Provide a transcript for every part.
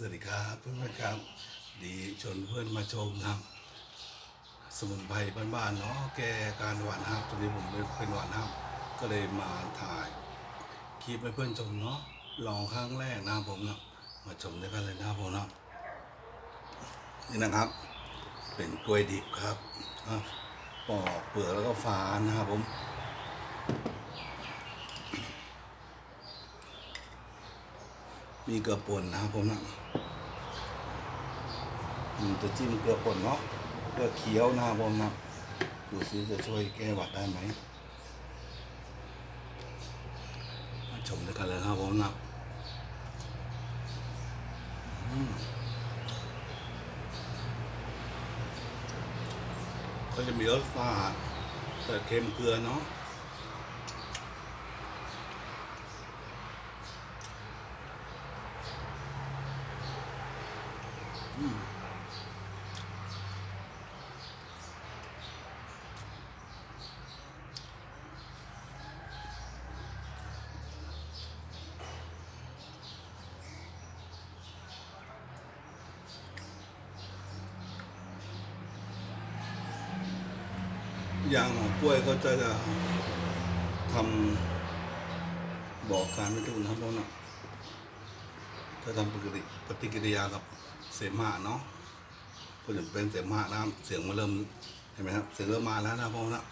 สวัสดีครับเพื่อนๆครับ ดีชวนเพื่อนมาชมครับ สมุนไพรบ้านๆเนาะแกการหวานห้ามตอนนี้ผมเป็นหวานห้ามก็เลยมาถ่ายคลิปให้เพื่อนชมเนาะลองครั้งแรกนะครับผมเนาะมาชมด้วยกันเลยนะครับผมเนาะนี่นะครับ เป็นกล้วยดิบครับปอกเปลือกแล้วก็ฝานนะครับผมมีเกลือป่นนะครับผมนะ อืมจะจิ้มเกลือป่นเนาะเกลือเขียวนะครับผมนะดูซิจะช่วยแก้หวัดได้ไหมมาชมด้วยกันเลยครับผมนะก็จะมีรสฝาดแต่เค็มเกลือเนาะอืม ย่างของกล้วยก็จะทำบอกการไม่ถูกนะครับเพราะนะจะทำปฏิกิริปฏิกิริยากับเสมหะเนาะคนอื่นเป็นเสมหะนะครับเสียงมันเริ่มเห็นไหมครับเสียงเริ่มมาแล้วนะครับนะ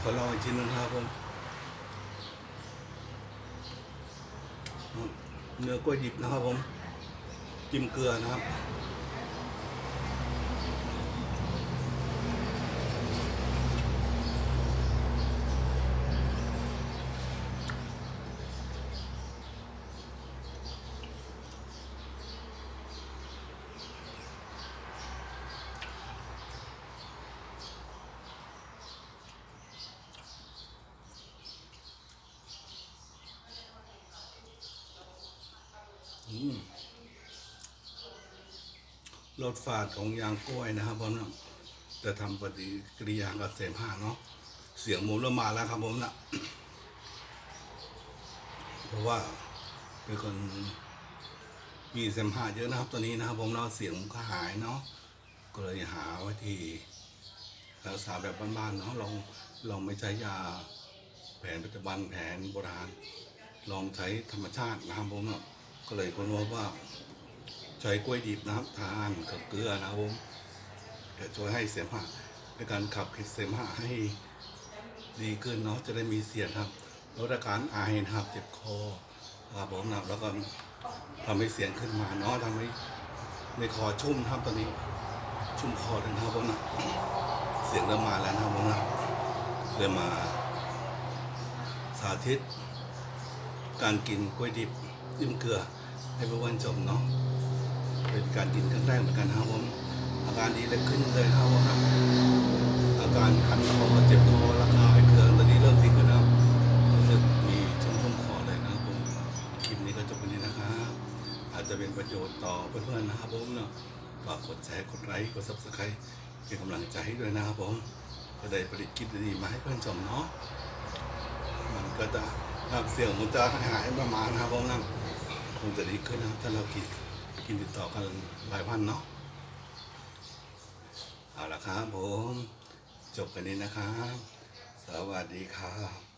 ขอลองอีกทีหนึงครับผมเนื้อกล้วยดิบนะครับผมจิ้มเกลือนะครับ รสฝาดของยางกล้วยนะครับผมนะจะทำปฏิกิริยากับเสมหะเนาะเสียงหมูเริ่มมาแล้วครับผมนะเพราะว่าเป็นคนมีเสมหะเยอะนะครับ ตอนนี้นะครับผมเนาะเสียงก็หายเนาะก็เลยหาวิธีรักษาแบบบ้านๆเนาะลองลองไม่ใช้ยาแผนปัจจุบันแผนโบราณ ลองใช้ธรรมชาตินะครับผมเนาะ ก็เลยค้นพบว่า ใช้กล้วยดิบนะครับทานกับเกลือนะครับผมจะช่วยให้เสมหะในการขับเสมหะให้ดีขึ้นเนาะจะได้มีเสียงครับลดอาการไอนะครับเจ็บคอครับผมนะครับแล้วก็ทำให้เสียงขึ้นมาเนาะทำให้ในคอชุ่มครับตอนนี้ ชุ่มคอเลยนะครับผมนะเสียงเริ่มมาแล้วนะครับผมนะเริ่มมา สาธิต การกินกล้วยดิบ จิ้มเกลือให้เพื่อนๆชมเนาะเป็นการกินครั้งแรกเหมือนกันครับผมอาการดีเลยขึ้นเลยครับผมนะอาการคันคอเจ็บคอระคายเคืองตอนนี้เริ่มดีขึ้นแล้วรู้สึกมีชุ่มๆคอเลยนะครับผมคลิปนี้ก็จบไปนี้นะครับอาจจะเป็นประโยชน์ต่อเพื่อนๆนะครับผมเนาะฝากกดแชร์กดไลค์กดซับสไครต์เป็นกำลังใจให้ด้วยนะครับผมจะได้ผลิตคลิปดีๆมาให้เพื่อนชมเนาะมันก็จะ ครับเสียงมันจะหายประมาณนะครับผมนะคงจะดีขึ้นนะครับถ้าเรากินกินติดต่อกันหลายวันเนาะเอาละครับผม จบกันนี้นะครับ สวัสดีครับ